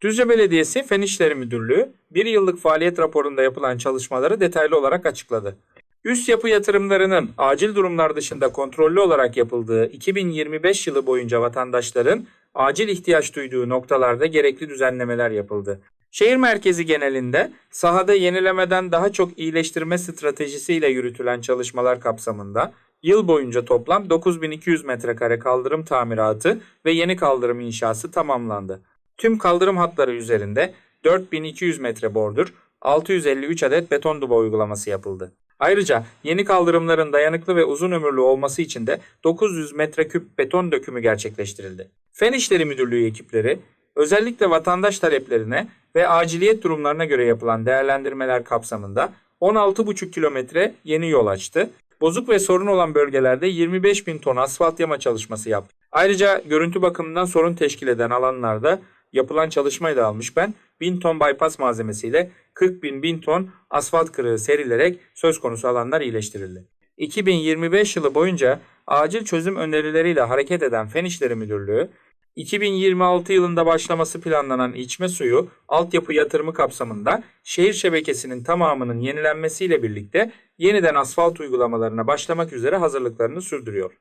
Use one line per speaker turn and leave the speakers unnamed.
Düzce Belediyesi Fen İşleri Müdürlüğü bir yıllık faaliyet raporunda yapılan çalışmaları detaylı olarak açıkladı. Üst yapı yatırımlarının acil durumlar dışında kontrollü olarak yapıldığı 2025 yılı boyunca vatandaşların acil ihtiyaç duyduğu noktalarda gerekli düzenlemeler yapıldı. Şehir merkezi genelinde sahada yenilemeden daha çok iyileştirme stratejisiyle yürütülen çalışmalar kapsamında yıl boyunca toplam 9200 metrekare kaldırım tamiratı ve yeni kaldırım inşası tamamlandı. Tüm kaldırım hatları üzerinde 4200 metre bordür, 653 adet beton duba uygulaması yapıldı. Ayrıca yeni kaldırımların dayanıklı ve uzun ömürlü olması için de 900 metreküp beton dökümü gerçekleştirildi. Fen İşleri Müdürlüğü ekipleri özellikle vatandaş taleplerine ve aciliyet durumlarına göre yapılan değerlendirmeler kapsamında 16,5 kilometre yeni yol açtı. Bozuk ve sorun olan bölgelerde 25 bin ton asfalt yama çalışması yaptı. Ayrıca görüntü bakımından sorun teşkil eden alanlarda yapılan çalışmayı da almış ben. 1000 ton bypass malzemesiyle 40 bin 1000 ton asfalt kırığı serilerek söz konusu alanlar iyileştirildi. 2025 yılı boyunca acil çözüm önerileriyle hareket eden Fen İşleri Müdürlüğü, 2026 yılında başlaması planlanan içme suyu altyapı yatırımı kapsamında şehir şebekesinin tamamının yenilenmesiyle birlikte yeniden asfalt uygulamalarına başlamak üzere hazırlıklarını sürdürüyor.